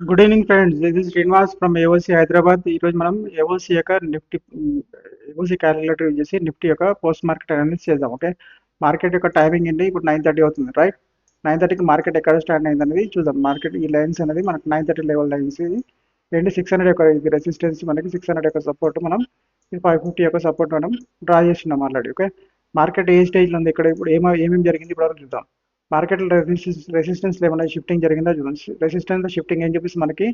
Good evening friends this is Srinivas from AOC Hyderabad ఈరోజు మనం AOC యొక్క Nifty AOC calculator use చేసి Nifty యొక్క పోస్ట్ మార్కెట్ అనాలిసిస్ చేద్దాం ఓకే మార్కెట్ యొక్క టైమింగ్ ఏంటి? ఇప్పుడు నైన్ థర్టీ అవుతుంది రైట్ నైన్ థర్టీకి మార్కెట్ ఎక్కడ స్టాండ్ అయింది అనేది చూద్దాం. మార్కెట్ ఈ లైన్స్ అనేది మనకి నైన్ థర్టీ లెవెల్ లైన్స్ ఇది ఏంటి సిక్స్ హండ్రెడ్ యొక్క ఇది రెసిస్టెన్స్ మనకి సిక్స్ హండ్రెడ్ యొక్క సపోర్ట్ మనం ఫైవ్ ఫిఫ్టీ యొక్క సపోర్ట్ మనం డ్రా చేస్తున్నాం ఆల్రెడీ ఓకే మార్కెట్ ఏ స్టేజ్లో ఉంది? ఇక్కడ ఇప్పుడు ఏమో ఏమేమి జరిగింది? ఇప్పుడు చూద్దాం. మార్కెట్లో రెసిస్టెన్స్ రెసిస్టెన్స్ ఏమైనా షిఫ్టింగ్ జరిగిందా చూడండి. రెసిస్టెన్స్ షిఫ్టింగ్ ఏం చూపిస్తుంది? మనకి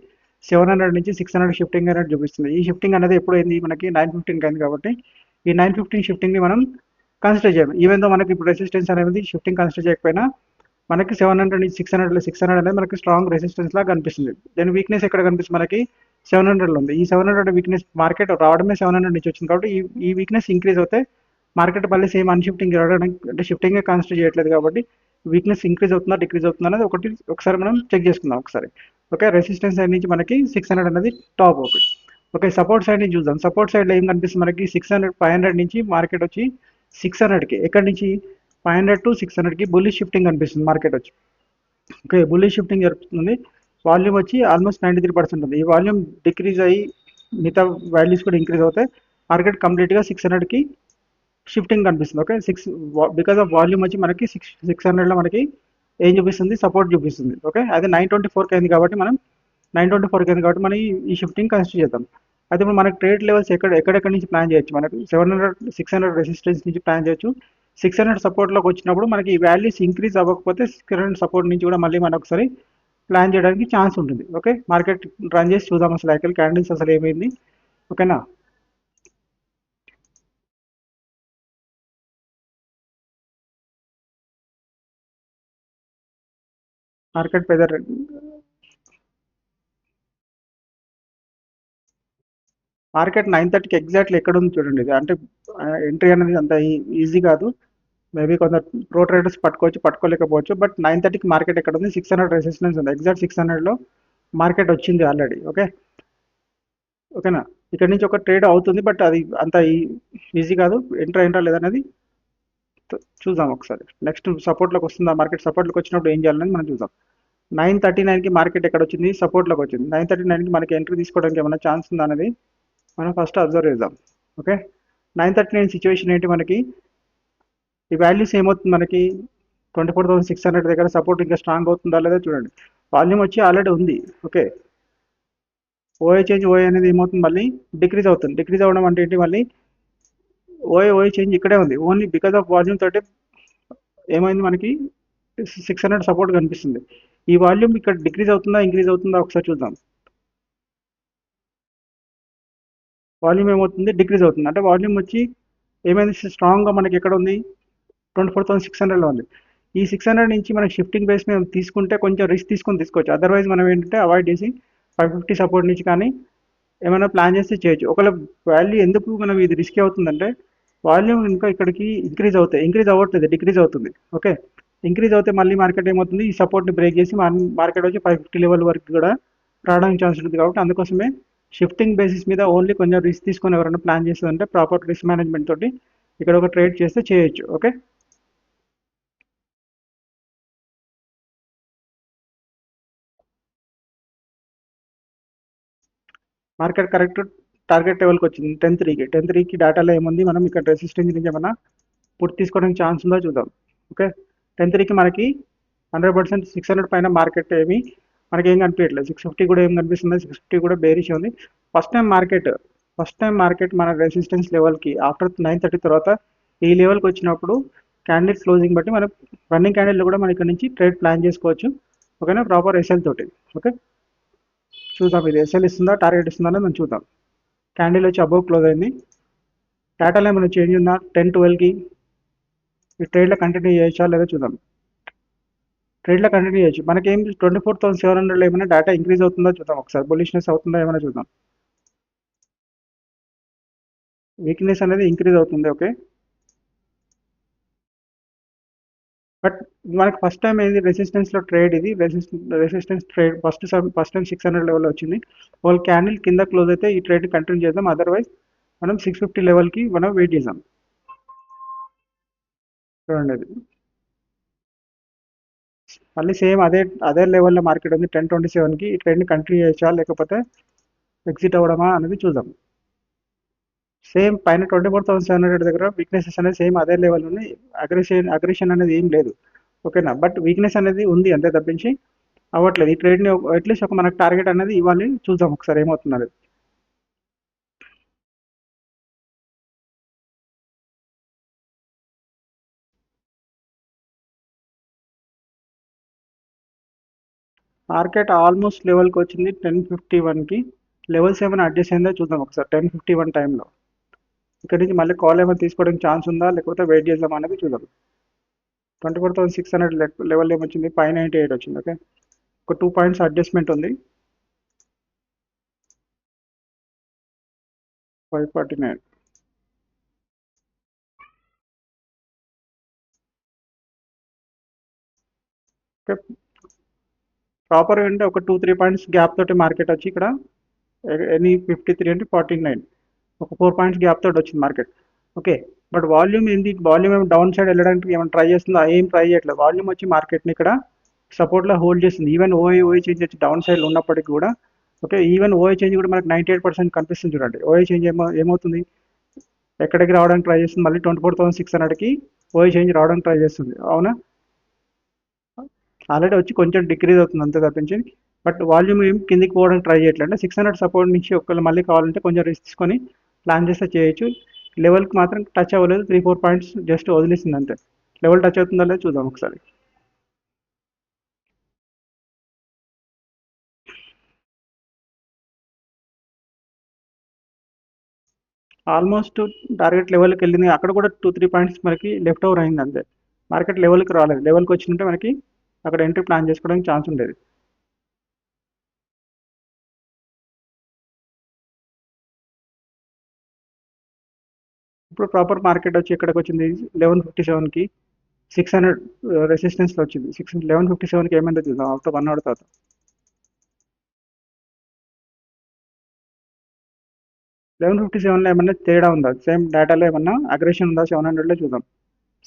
సెవెన్ హండ్రెడ్ నుంచి సిక్స్ హండ్రెడ్ షిఫ్టింగ్ అనేది చూపిస్తుంది. ఈ షిఫ్టింగ్ అనేది ఎప్పుడు అయింది? మనకి నైన్ ఫిఫ్టీన్కి అయింది కాబట్టి ఈ నైన్ ఫిఫ్టీన్ షిఫ్టింగ్ని మనం కన్సిడర్ చేయాలి. ఈవెన్ దో మనకి ఇప్పుడు రెసిస్టెన్స్ అనేది షిఫ్టింగ్ కన్సిడర్ చేయకపోయినా మనకి సెవెన్ హండ్రెడ్ నుంచి సిక్స్ హండ్రెడ్ సిక్స్ హండ్రెడ్ అనేది మనకి స్ట్రాంగ్ రెసిస్టెన్స్ లాగా కనిపిస్తుంది. దాని వీక్నెస్ ఎక్కడ కనిపిస్తుంది? మనకి సెవెన్ హండ్రెడ్లో ఉంది. ఈ సెవెన్ హండ్రెడ్ వీక్నెస్ మార్కెట్ రావడమే సెవెన్ హండ్రెడ్ నుంచి వచ్చింది కాబట్టి ఈ ఈ వీక్నెస్ ఇంక్రీజ్ అవుతే మార్కెట్ మళ్ళీ సేమ్ అన్షిఫ్టింగ్ రావడానికి అంటే షిఫ్టింగే కాన్సిడర్ చేయట్లేదు కాబట్టి వీక్నెస్ ఇంక్రీజ్ అవుతుందా డిక్రీజ్ అవుతుందా అనేది ఒకటి ఒకసారి మనం చెక్ చేసుకుందాం ఒకసారి. ఓకే రెసిస్టెన్స్ సైడ్ నుంచి మనకి సిక్స్ హండ్రెడ్ అనేది top okay okay support side నుంచి చూద్దాం. సపోర్ట్ సైడ్లో ఏం కనిపిస్తుంది మనకి? సిక్స్ హండ్రెడ్ ఫైవ్ హండ్రెడ్ నుంచి మార్కెట్ వచ్చి సిక్స్ హండ్రెడ్కి ఎక్కడి నుంచి? ఫైవ్ హండ్రెడ్ టు సిక్స్ హండ్రెడ్కి బుల్లి షిఫ్టింగ్ కనిపిస్తుంది మార్కెట్ వచ్చి. ఓకే బుల్లి షిఫ్టింగ్ జరుగుతుంది. వాల్యూమ్ వచ్చి ఆల్మోస్ట్ నైంటీ త్రీ పర్సెంట్ ఉంది. ఈ వాల్యూమ్ డిక్రీజ్ అయ్యి మిగతా వాల్యూస్ కూడా ఇంక్రీజ్ అవుతాయి మార్కెట్ కంప్లీట్గా సిక్స్ హండ్రెడ్కి షిఫ్టింగ్ కనిపిస్తుంది okay six because of volume వచ్చి మనకి సిక్స్ సిక్స్ హండ్రెడ్లో మనకి ఏం చూపిస్తుంది? సపోర్ట్ చూపిస్తుంది ఓకే అదే నైన్ ట్వంటీ ఫోర్కి అయింది కాబట్టి మనం నైన్ ట్వంటీ ఫోర్కి అయింది కాబట్టి మనం ఈ షిఫ్టింగ్ కన్సిడర్ చేద్దాం. అయితే ఇప్పుడు మనకి ట్రేడ్ లెవెల్స్ ఎక్కడ ఎక్కడెక్కడి నుంచి ప్లాన్ చేయొచ్చు? మనకి seven hundred six hundred resistance నుంచి ప్లాన్ చేయొచ్చు. సిక్స్ హండ్రెడ్ సపోర్ట్లోకి వచ్చినప్పుడు మనకి ఈ వాల్యూస్ ఇంక్రీజ్ అవ్వకపోతే సిక్స్ హండ్రెడ్ సపోర్ట్ నుంచి కూడా మళ్ళీ మనం ఒకసారి ప్లాన్ చేయడానికి ఛాన్స్ ఉంటుంది ఓకే మార్కెట్ రన్ చేసి చూద్దాం అసలు యాక్చువల్ క్యాండిల్స్ అసలు ఏమైంది ఓకేనా మార్కెట్ పెద్ద మార్కెట్ నైన్ థర్టీకి ఎగ్జాక్ట్లీ ఎక్కడ ఉంది చూడండి. ఇది అంటే ఎంట్రీ అనేది అంత ఈజీ కాదు. మేబీ కొందరు ప్రో ట్రేడర్స్ పట్టుకోవచ్చు పట్టుకోలేకపోవచ్చు. బట్ నైన్ థర్టీకి మార్కెట్ ఎక్కడ ఉంది సిక్స్ హండ్రెడ్ రెసిస్టెన్స్ ఉంది. ఎగ్జాక్ట్ సిక్స్ హండ్రెడ్లో మార్కెట్ వచ్చింది ఆల్రెడీ. ఓకే? ఓకేనా? ఇక్కడ నుంచి ఒక ట్రేడ్ అవుతుంది బట్ అది అంత ఈజీ కాదు. ఎంటర్ ఎంటర్ లేదనేది చూద్దాం ఒకసారి. నెక్స్ట్ సపోర్ట్లోకి వస్తుందా? మార్కెట్ సపోర్ట్లోకి వచ్చినప్పుడు ఏం చేయాలనేది మనం చూద్దాం. నైన్ థర్టీ నైన్కి మార్కెట్ ఎక్కడ వచ్చింది సపోర్ట్లోకి వచ్చింది నైన్ థర్టీ నైన్కి మనకి ఎంట్రీ తీసుకోవడానికి ఏమైనా ఛాన్స్ ఉందా అనేది మనం ఫస్ట్ అబ్జర్వ్ చేద్దాం. Okay? Nine thirty nine situation ఏంటి మనకి? ఈ వాల్యూస్ ఏమవుతుంది మనకి? Twenty four thousand six hundred దగ్గర సపోర్ట్ ఇంకా స్ట్రాంగ్ అవుతుందా లేదా చూడండి. వాల్యూమ్ వచ్చి ఆల్రెడీ ఉంది. ఓకే? ఓఏ చేంజ్ ఓఏ అనేది ఏమవుతుంది మళ్ళీ? డిక్రీజ్ అవుతుంది. డిక్రీజ్ అవ్వడం అంటే ఏంటి మళ్ళీ? ఓఏ ఓఏ చేంజ్ ఇక్కడే ఉంది. ఓన్లీ బికాస్ ఆఫ్ వాల్యూమ్ తోటి ఏమైంది మనకి? సిక్స్ హండ్రెడ్ సపోర్ట్ కనిపిస్తుంది. ఈ వాల్యూమ్ ఇక్కడ డిక్రీజ్ అవుతుందా ఇంక్రీజ్ అవుతుందా ఒకసారి చూద్దాం. వాల్యూమ్ ఏమవుతుంది? డిక్రీజ్ అవుతుంది. అంటే వాల్యూమ్ వచ్చి ఏమైంది? స్ట్రాంగ్గా మనకి ఎక్కడ ఉంది? ట్వంటీ ఫోర్ థౌసండ్ సిక్స్ హండ్రెడ్లో ఉంది. ఈ సిక్స్ హండ్రెడ్ నుంచి మనకి షిఫ్టింగ్ బేస్ మేము తీసుకుంటే కొంచెం రిస్క్ తీసుకొని తీసుకోవచ్చు. అదర్వైజ్ మనం ఏంటంటే అవాయిడ్ చేసి ఫైవ్ ఫిఫ్టీ సపోర్ట్ నుంచి కానీ ఏమైనా ప్లాన్ చేస్తే చేయొచ్చు. ఒకవేళ వాల్యూ ఎందుకు మనం ఇది రిస్క్ అవుతుందంటే వాల్యూమ్ ఇంకా ఇక్కడికి ఇంక్రీజ్ అవుతాయి. ఇంక్రీజ్ అవ్వట్లేదు. డిక్రీజ్ అవుతుంది. ఓకే ఇంక్రీజ్ అవుతే మళ్ళీ మార్కెట్ ఏమవుతుంది? ఈ సపోర్ట్ని బ్రేక్ చేసి మార్కెట్ వచ్చి ఫైవ్ ఫిఫ్టీ లెవెల్ వరకు కూడా రావడానికి ఛాన్స్ ఉంటుంది కాబట్టి అందుకోసమే షిఫ్టింగ్ బేసిస్ మీద ఓన్లీ కొంచెం రిస్క్ తీసుకొని ఎవరైనా ప్లాన్ చేస్తుందంటే ప్రాపర్ రిస్క్ మేనేజ్మెంట్ తోటి ఇక్కడ ఒక ట్రేడ్ చేస్తే చేయొచ్చు ఓకే మార్కెట్ కరెక్ట్ టార్గెట్ లెవెల్కి వచ్చింది టెన్ త్రీకి టెన్ త్రీకి డేటాలో ఏముంది? మనం ఇక్కడ రెసిస్టెన్స్ నుంచి ఏమైనా పుట్టి తీసుకోవడానికి ఛాన్స్ ఉందో చూద్దాం ఓకే టెన్త్కి మనకి హండ్రెడ్ పర్సెంట్ సిక్స్ హండ్రెడ్ పైన మార్కెట్ ఏమి మనకి ఏం కనిపించట్లేదు సిక్స్ ఫిఫ్టీ కూడా ఏం కనిపిస్తుంది. సిక్స్ ఫిఫ్టీ కూడా బేరిష్ ఉంది. First time market first time market మన రెసిస్టెన్స్ లెవెల్కి ఆఫ్టర్ నైన్ థర్టీ తర్వాత ఈ లెవెల్కి వచ్చినప్పుడు క్యాండిల్ క్లోజింగ్ బట్టి మనం రన్నింగ్ క్యాండిల్లో కూడా మనం ఇక్కడ నుంచి ట్రేడ్ ప్లాన్ చేసుకోవచ్చు. ఓకేనా? ప్రాపర్ ఎస్ఎల్ తోటి. ఓకే? చూద్దాం. ఇది ఎస్ఎల్ ఇస్తుందా? టార్గెట్ ఇస్తుందా అనేది మనం చూద్దాం. క్యాండిల్ వచ్చి అబౌవ్ క్లోజ్ అయింది. డేటాలో ఏమైనా చేంజ్ ఉందా టెన్ ట్వెల్వ్కి ఈ ట్రేడ్లో కంటిన్యూ చేయొచ్చా లేదా చూద్దాం. ట్రేడ్లో కంటిన్యూ చేయొచ్చు. మనకి ఏం ట్వంటీ ఫోర్ థౌసండ్ సెవెన్ హండ్రెడ్లో ఏమైనా డేటా ఇంక్రీజ్ అవుతుందో చూద్దాం. ఒకసారి బులిష్నెస్ అవుతుందా ఏమైనా చూద్దాం. వీక్నెస్ అనేది ఇంక్రీజ్ అవుతుంది ఓకే? బట్ మనకి ఫస్ట్ టైం ఏంది రెసిస్టెన్స్లో ట్రేడ్ ఇది. Resistance trade first first time six hundred లెవెల్లో వచ్చింది. వాళ్ళ క్యాండిల్ కింద క్లోజ్ అయితే ఈ ట్రేడ్ కంటిన్యూ చేద్దాం. అదర్వైజ్ మనం సిక్స్ ఫిఫ్టీ లెవెల్కి మనం వెయిట్ చేద్దాం. చూడండి అది మళ్ళీ సేమ్ అదే అదే లెవెల్లో మార్కెట్ ఉంది. టెన్ ట్వంటీ సెవెన్కి ఈ ట్రెండ్ కంటిన్యూ చేయొచ్చా? లేకపోతే ఎగ్జిట్ అవ్వడమా అనేది చూద్దాం. సేమ్ పైన twenty four thousand seven hundred దగ్గర వీక్నెసెస్ అనేది సేమ్ అదే లెవెల్ ఉంది. అగ్రెషన్ అగ్రెషన్ అనేది ఏం లేదు. ఓకేనా? బట్ వీక్నెస్ అనేది ఉంది అంతే తప్పించి అవ్వట్లేదు. ఈ ట్రేడ్ని అట్లీస్ట్ ఒక మనకు టార్గెట్ అనేది ఇవ్వాలి. చూద్దాం ఒకసారి ఏమవుతుంది అనేది మార్కెట్ ఆల్మోస్ట్ లెవెల్కి వచ్చింది టెన్ ఫిఫ్టీ వన్కి లెవెల్స్ ఏమైనా అడ్జస్ట్ అయిందో చూద్దాం ఒకసారి టెన్ ఫిఫ్టీ వన్ టైంలో ఇక్కడ నుంచి మళ్ళీ కాల్ ఏమైనా తీసుకోవడానికి ఛాన్స్ ఉందా? లేకపోతే వెయిట్ చేద్దాం అనేది చూద్దాం. Twenty four thousand six hundred level ఏమొచ్చింది? ఫైవ్ నైంటీ ఎయిట్ వచ్చింది ఓకే ఒక టూ పాయింట్స్ అడ్జస్ట్మెంట్ ఉంది. Five forty nine okay proper అంటే ఒక టూ త్రీ పాయింట్స్ గ్యాప్ తోటి మార్కెట్ వచ్చి ఇక్కడ ఎనీ ఫిఫ్టీ త్రీ అంటే ఫార్టీ నైన్ ఒక ఫోర్ పాయింట్స్ గ్యాప్ తోటి వచ్చింది మార్కెట్ ఓకే బట్ వాల్యూమ్ ఏంది? వాల్యూమ్ ఏమి డౌన్ సైడ్ వెళ్ళడానికి ఏమైనా ట్రై చేస్తుందా? ఏం ట్రై చేయట్లేదు. వాల్యూమ్ వచ్చి మార్కెట్ని ఇక్కడ సపోర్ట్లో హోల్డ్ చేస్తుంది ఈవెన్ ఓఐ ఓఐ చేంజ్ వచ్చి డౌన్ సైడ్ ఉన్నప్పటికీ కూడా ఓకే ఈవెన్ ఓఐ చేంజ్ కూడా మనకు నైంటీ ఎయిట్ పర్సెంట్ కనిపిస్తుంది చూడండి. ఓఐ చేంజ్ ఏమో ఏమవుతుంది? ఎక్కడికి రావడానికి ట్రై చేస్తుంది? మళ్ళీ ట్వంటీ ఫోర్ థౌసండ్ సిక్స్ హండ్రెడ్కి ఓఐ చేంజ్ రావడానికి ట్రై చేస్తుంది. అవునా? ఆల్రెడీ వచ్చి కొంచెం డిక్రీజ్ అవుతుంది అంతే తప్పించి. బట్ వాల్యూమ్ ఏం కిందికి పోవడానికి ట్రై చేయట్లేదు. అంటే సిక్స్ హండ్రెడ్ సపోర్ట్ నుంచి ఒకవేళ మళ్ళీ కావాలంటే కొంచెం రిస్క్ తీసుకొని ప్లాన్ చేస్తే చేయొచ్చు. లెవెల్కి మాత్రం టచ్ అవ్వలేదు. త్రీ ఫోర్ పాయింట్స్ జస్ట్ వదిలేసింది అంతే. లెవెల్ టచ్ అవుతుందా లేదా చూద్దాం ఒకసారి. ఆల్మోస్ట్ టార్గెట్ లెవెల్కి వెళ్ళింది. అక్కడ కూడా టూ త్రీ పాయింట్స్ మనకి లెఫ్ట్ ఓవర్ అయింది అంతే. మార్కెట్ లెవెల్కి రాలేదు. లెవెల్కి వచ్చింటే మనకి అక్కడ ఎంట్రీ ప్లాన్ చేసుకోవడానికి ఛాన్స్ ఉండేది. ఇప్పుడు ప్రాపర్ మార్కెట్ వచ్చి ఎక్కడికి వచ్చింది. లెవెన్ ఫిఫ్టీ సెవెన్కి సిక్స్ హండ్రెడ్ రెసిస్టెన్స్లో వచ్చింది. సిక్స్ లెవెన్ ఫిఫ్టీ సెవెన్కి ఏమైందో చూద్దాం. ఆఫ్టర్ వన్ అవర్ తర్వాత. లెవెన్ ఫిఫ్టీ సెవెన్లో ఏమన్నా తేడా ఉందా? సేమ్ డేటాలో ఏమన్నా అగ్రెషన్ ఉందా? సెవెన్ హండ్రెడ్లో చూద్దాం.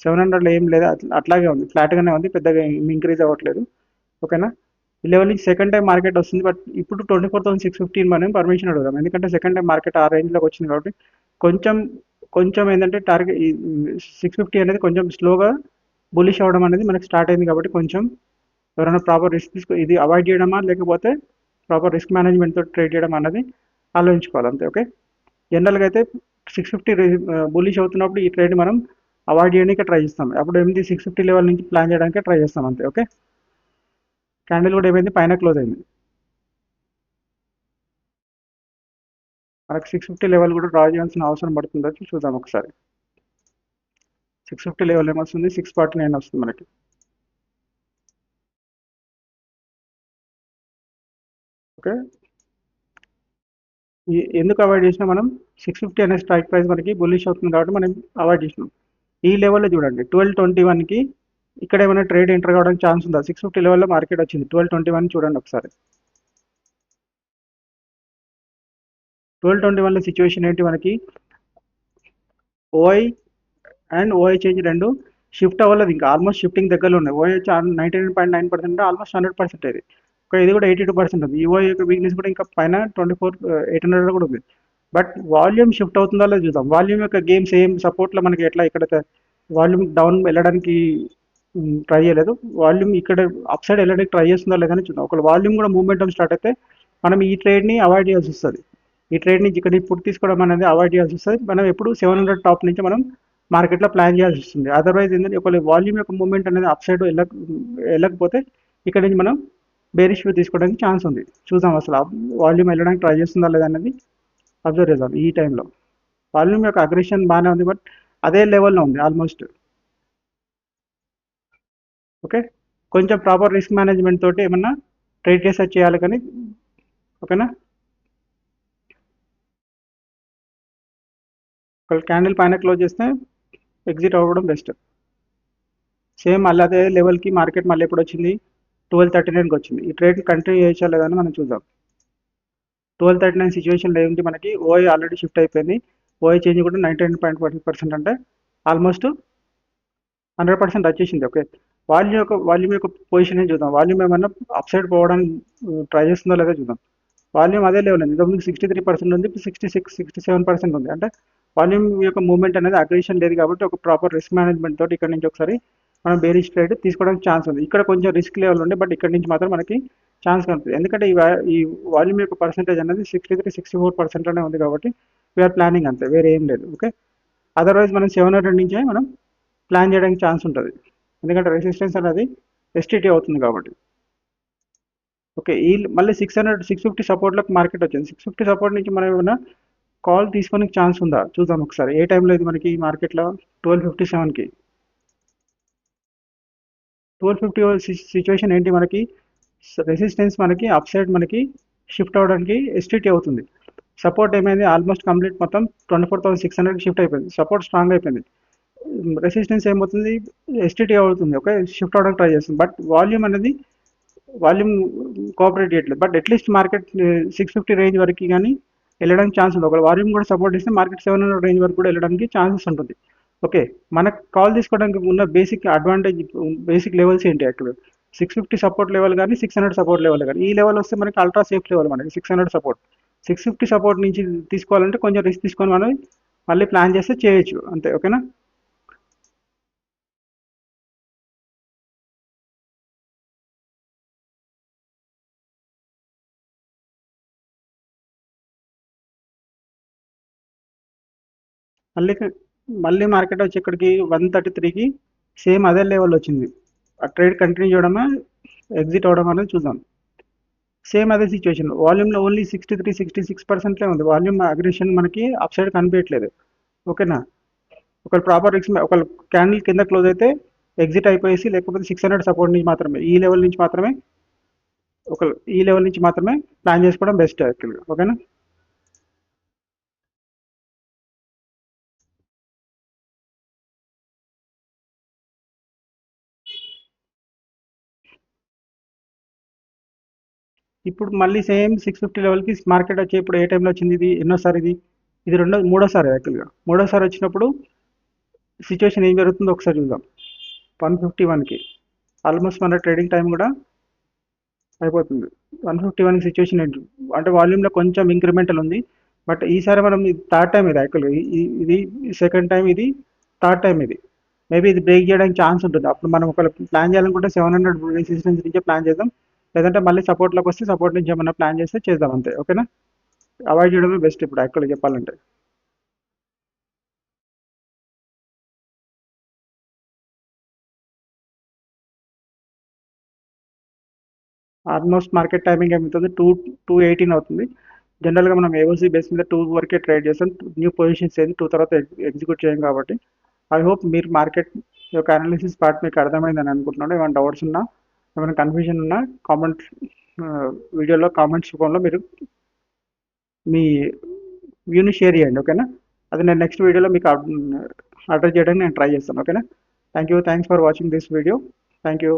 సెవెన్ హండ్రెడ్లో ఏం లేదు. అట్లాగే ఉంది. ఫ్లాట్గానే ఉంది. పెద్దగా ఇంక్రీజ్ అవ్వట్లేదు. ఓకేనా? ఈ లెవెల్ నుంచి సెకండ్ టైం మార్కెట్ వస్తుంది. బట్ ఇప్పుడు twenty four thousand six fifteen మనం పర్మిషన్ అడుగుదాం. ఎందుకంటే సెకండ్ టైం మార్కెట్ ఆ రేంజ్లోకి వచ్చింది కాబట్టి కొంచెం కొంచెం ఏంటంటే టార్గెట్ సిక్స్ ఫిఫ్టీ అనేది కొంచెం స్లోగా బులిష్ అవ్వడం అనేది మనకు స్టార్ట్ అయింది కాబట్టి కొంచెం ఎవరైనా ప్రాపర్ రిస్క్ తీసుకో ఇది అవాయిడ్ చేయడమా? లేకపోతే ప్రాపర్ రిస్క్ మేనేజ్మెంట్తో ట్రేడ్ చేయడం అనేది ఆలోచించుకోవాలి అంతే. ఓకే? జనరల్గా అయితే సిక్స్ ఫిఫ్టీ బులిష్ అవుతున్నప్పుడు ఈ ట్రేడ్ మనం అవాయిడ్ చేయడానికి ట్రై చేస్తాం. అప్పుడు ఏమిటి? సిక్స్ ఫిఫ్టీ లెవెల్ నుంచి ప్లాన్ చేయడానికి ట్రై చేస్తాం అంతే ఓకే? క్యాండిల్ కూడా ఏమైంది? పైన క్లోజ్ అయింది. మనకు సిక్స్ ఫిఫ్టీ లెవెల్ కూడా డ్రా చేయాల్సిన అవసరం పడుతుందో? చూద్దాం ఒకసారి. సిక్స్ ఫిఫ్టీ లెవెల్ ఏమొస్తుంది? సిక్స్ ఫార్టీ నైన్ వస్తుంది మనకి. ఓకే? ఎందుకు అవాయిడ్ చేసినా మనం? సిక్స్ ఫిఫ్టీ అనే స్ట్రైక్ ప్రైస్ మనకి బుల్లిష్ అవుతుంది కాబట్టి మనం అవాయిడ్ చేసినాం. ఈ లెవెల్లో చూడండి. ట్వెల్వ్ ట్వంటీ వన్కి ఇక్కడ ఏమైనా ట్రేడ్ ఎంటర్ కావడానికి ఛాన్స్ ఉందా? సిక్స్ ఫిఫ్టీ లెవెల్లో మార్కెట్ వచ్చింది. ట్వెల్వ్ ట్వంటీ వన్ చూడండి ఒకసారి. ట్వెల్వ్ ట్వంటీ వన్లో సిచ్యువేషన్ ఏంటి మనకి? ఓఐ అండ్ ఓఐ చేంజ్ రెండు. షిఫ్ట్ అవ్వలేదు. ఇంకా ఆల్మోస్ట్ షిఫ్టింగ్ దగ్గరలో ఉన్నాయి. OI ninety nine point nine percent almost hundred percent ఇది. ఇది కూడా ఎయిటీ టూ పర్సెంట్ ఉంది. ఈ ఓఐ యొక్క వీక్నెస్ కూడా ఇంకా పైన ట్వంటీ ఫోర్ ఎయిట్ హండ్రెడ్ కూడా ఉంది. బట్ వాల్యూమ్ షిఫ్ట్ అవుతుందో లేదో చూద్దాం. వాల్యూమ్ యొక్క గేమ్ సేమ్ సపోర్ట్లో మనకి ఎట్లా ఇక్కడ వాల్యూమ్ డౌన్ వెళ్ళడానికి ట్రై చేయలేదు. వాల్యూమ్ ఇక్కడ అప్ సైడ్ వెళ్ళడానికి ట్రై చేస్తుందో లేదని చూద్దాం. ఒకవేళ వాల్యూమ్ కూడా మూమెంటం స్టార్ట్ అయితే మనం ఈ ట్రేడ్ని అవాయిడ్ చేయాల్సి వస్తుంది. ఈ ట్రేడ్ నుంచి ఇక్కడ ఇప్పుడు తీసుకోవడం అనేది అవాయిడ్ చేయాల్సి వస్తుంది. మనం ఎప్పుడు సెవెన్ హండ్రెడ్ టాప్ నుంచి మనం మార్కెట్లో ప్లాన్ చేయాల్సి వస్తుంది. అదర్వైజ్ ఏంటంటే ఒకవేళ వాల్యూమ్ యొక్క మూమెంట్ అనేది అప్ సైడ్ వెళ్ళక వెళ్ళకపోతే ఇక్కడ నుంచి మనం బేరిష్ తీసుకోవడానికి ఛాన్స్ ఉంది. చూద్దాం అసలు వాల్యూమ్ వెళ్ళడానికి ట్రై చేస్తుందా లేదా అనేది అబ్జర్వ్ చేద్దాం ఈ టైంలో వాల్యూమ్ యొక్క అగ్రెషన్ బాగానే ఉంది బట్ అదే లెవెల్లో ఉంది ఆల్మోస్ట్ ఓకే కొంచెం ప్రాపర్ రిస్క్ మేనేజ్మెంట్ తోటి ఏమన్నా ట్రేడ్ చేసే చేయాలి కానీ ఓకేనా ఒక క్యాండిల్ పైన క్లోజ్ చేస్తే ఎగ్జిట్ అవ్వడం బెస్ట్ సేమ్ మళ్ళీ అదే లెవెల్కి మార్కెట్ మళ్ళీ ఎప్పుడు వచ్చింది? ట్వెల్వ్ థర్టీ నైన్కి వచ్చింది. ఈ ట్రేడ్ కంటిన్యూ చేయొచ్చా లేదని మనం చూద్దాం. ట్వెల్వ్ థర్టీ నైన్ సిచ్యువేషన్లో ఏంటి మనకి? ఓఐ ఆల్రెడీ షిఫ్ట్ అయిపోయింది. ఓఐ చేంజ్ కూడా ninety nine point forty percent అంటే ఆల్మోస్ట్ హండ్రెడ్ పర్సెంట్ వచ్చేసింది. ఓకే వాల్యూమ్ యొక్క వాల్యూమ్ యొక్క పొజిషన్ ఏం చూద్దాం? వాల్యూమ్ ఏమన్నా అప్ సైడ్ పోవడానికి uh, ట్రై చేస్తుందో లేదో చూద్దాం. వాల్యూమ్ అదే లెవెల్ ఉంది. ఇంతకుముందు సిక్స్టీ త్రీ పర్సెంట్ ఉంది sixty six sixty seven percent ఉంది. అంటే వాల్యూమ్ యొక్క మూవ్మెంట్ అనేది అగ్రేషన్ లేదు కాబట్టి ఒక ప్రాపర్ రిస్క్ మేనేజ్మెంట్ తోటి ఇక్కడ నుంచి ఒకసారి మనం బేరిష్ ట్రేడ్ తీసుకోవడానికి ఛాన్స్ ఉంది. ఇక్కడ కొంచెం రిస్క్ లెవెల్ ఉంది బట్ ఇక్కడ నుంచి మాత్రం మనకి ఛాన్స్ కనిపిస్తుంది. ఎందుకంటే ఈ ఈ వాల్యూమ్ యొక్క పర్సెంటేజ్ అనేది సిక్స్టీ త్రీ సిక్స్టీ ఫోర్ పర్సెంట్లోనే ఉంది కాబట్టి వీఆర్ ప్లానింగ్ అంతే వేరే ఏం లేదు ఓకే అదర్వైజ్ మనం సెవెన్ హండ్రెడ్ నుంచే మనం ప్లాన్ చేయడానికి ఛాన్స్ ఉంటుంది. ఎందుకంటే రెసిస్టెన్స్ అనేది ఎస్టీటీ అవుతుంది కాబట్టి. ఓకే ఈ మళ్ళీ సిక్స్ హండ్రెడ్ సిక్స్ ఫిఫ్టీ సపోర్ట్లోకి మార్కెట్ వచ్చింది. సిక్స్ ఫిఫ్టీ సపోర్ట్ నుంచి మనం ఏమైనా కాల్ తీసుకోనికి ఛాన్స్ ఉందా? చూద్దాం ఒకసారి. ఏ టైంలో ఇది మనకి మార్కెట్లో ట్వెల్వ్ ఫిఫ్టీ సెవెన్కి ట్వెల్వ్ ఫిఫ్టీ సిచ్యువేషన్ ఏంటి మనకి? రెసిస్టెన్స్ మనకి అప్ సైడ్ మనకి షిఫ్ట్ అవ్వడానికి ఎస్టీటీ అవుతుంది. సపోర్ట్ ఏమైంది? ఆల్మోస్ట్ కంప్లీట్ మొత్తం twenty four thousand six hundred shift అయిపోయింది. సపోర్ట్ స్ట్రాంగ్ అయిపోయింది. రెసిస్టెన్స్ ఏమవుతుంది? ఎస్టీటీ అవుతుంది. ఓకే షిఫ్ట్ అవ్వడానికి ట్రై చేస్తుంది. బట్ వాల్యూమ్ అనేది వాల్యూమ్ కోఆపరేట్ చేయట్లేదు. But at least market six fifty range వరకు కానీ వెళ్ళడానికి ఛాన్స్ ఉంది. ఒక వాల్యూమ్ కూడా సపోర్ట్ ఇస్తే మార్కెట్ సెవెన్ హండ్రెడ్ రేంజ్ వరకు కూడా వెళ్ళడానికి ఛాన్సెస్ ఉంటుంది. ఓకే మనకు కాల్ తీసుకోవడానికి ఉన్న బేసిక్ అడ్వాంటేజ్ బేసిక్ లెవెల్స్ ఏంటి active six fifty support level కానీ సిక్స్ హండ్రెడ్ సపోర్ట్ లెవెల్ కానీ. ఈ లెవెల్ వస్తే మనకి అల్ట్రా సేఫ్ లెవెల్ మనకి six hundred support six fifty support నుంచి తీసుకోవాలంటే కొంచెం రిస్క్ తీసుకొని మనం మళ్ళీ ప్లాన్ చేస్తే చేయొచ్చు. అంతే ఓకేనా మళ్ళీ మళ్ళీ మార్కెట్ వచ్చి ఇక్కడికి వన్ థర్టీ త్రీకి సేమ్ అదే లెవెల్ వచ్చింది. ఆ ట్రేడ్ కంటిన్యూ చేయడమా ఎగ్జిట్ అవడం అనేది చూద్దాం. సేమ్ అదే సిచ్యువేషన్. వాల్యూమ్లో only sixty three sixty six పర్సెంట్లే ఉంది. వాల్యూమ్ అగ్రెషన్ మనకి అప్ సైడ్ కనిపించట్లేదు. ఓకేనా? ఒక ప్రాపర్ రిక్స్ ఒక క్యాండిల్ కింద క్లోజ్ అయితే ఎగ్జిట్ అయిపోయేసి లేకపోతే సిక్స్ హండ్రెడ్ సపోర్ట్ నుంచి మాత్రమే ఈ లెవెల్ నుంచి మాత్రమే ఒక ఈ లెవెల్ నుంచి మాత్రమే ప్లాన్ చేసుకోవడం బెస్ట్ యాక్చువల్గా. ఓకేనా? ఇప్పుడు మళ్ళీ సేమ్ సిక్స్ ఫిఫ్టీ లెవెల్కి మార్కెట్ వచ్చి ఇప్పుడు ఏ టైంలో వచ్చింది ఇది? ఎన్నోసారి ఇది? ఇది రెండో మూడోసారి యాక్చువల్గా మూడోసారి వచ్చినప్పుడు సిచ్యువేషన్ ఏం జరుగుతుందో ఒకసారి చూద్దాం. వన్ ఫిఫ్టీ వన్కి ఆల్మోస్ట్ మన ట్రేడింగ్ టైం కూడా అయిపోతుంది. వన్ ఫిఫ్టీ వన్ సిచ్యువేషన్ ఏంటి? అంటే వాల్యూమ్లో కొంచెం ఇంక్రిమెంటల్ ఉంది. బట్ ఈసారి మనం ఇది థర్డ్ టైం ఇది యాక్చువల్గా ఇది సెకండ్ టైం ఇది థర్డ్ టైం ఇది. మేబీ ఇది బ్రేక్ చేయడానికి ఛాన్స్ ఉంటుంది. అప్పుడు మనం ఒకవేళ ప్లాన్ చేయాలనుకుంటే సెవెన్ హండ్రెడ్ సిస్టమ్స్ నుంచే ప్లాన్ చేద్దాం. లేదంటే మళ్ళీ సపోర్ట్లోకి వస్తే సపోర్ట్ నుంచి ఏమైనా ప్లాన్ చేస్తే చేద్దాం అంతే ఓకేనా అవాయిడ్ చేయడమే బెస్ట్ ఇప్పుడు యాక్చువల్గా చెప్పాలంటే. ఆల్మోస్ట్ మార్కెట్ టైమింగ్ ఏమవుతుంది? టూ టూ ఎయిటీన్ అవుతుంది. జనరల్గా మనం ఏఓసీ బేస్ మీద టూ వరకే ట్రేడ్ చేస్తాం. న్యూ పొజిషన్స్ ఏంది టూ తర్వాత ఎగ్జిక్యూట్ చేయం కాబట్టి. ఐ హోప్ మీరు మార్కెట్ యొక్క అనాలిసిస్ పార్ట్ మీకు అర్థమైందని అనుకుంటున్నాను. ఏమైనా డౌట్స్ ఉన్నా ఏమైనా కన్ఫ్యూజన్ ఉన్నా కామెంట్ వీడియోలో కామెంట్స్ రూపంలో మీరు మీ వ్యూని షేర్ చేయండి ఓకేనా అది నేను నెక్స్ట్ వీడియోలో మీకు అడ్రస్ చేయడానికి నేను ట్రై చేస్తాను ఓకేనా thank you thanks for watching this video thank you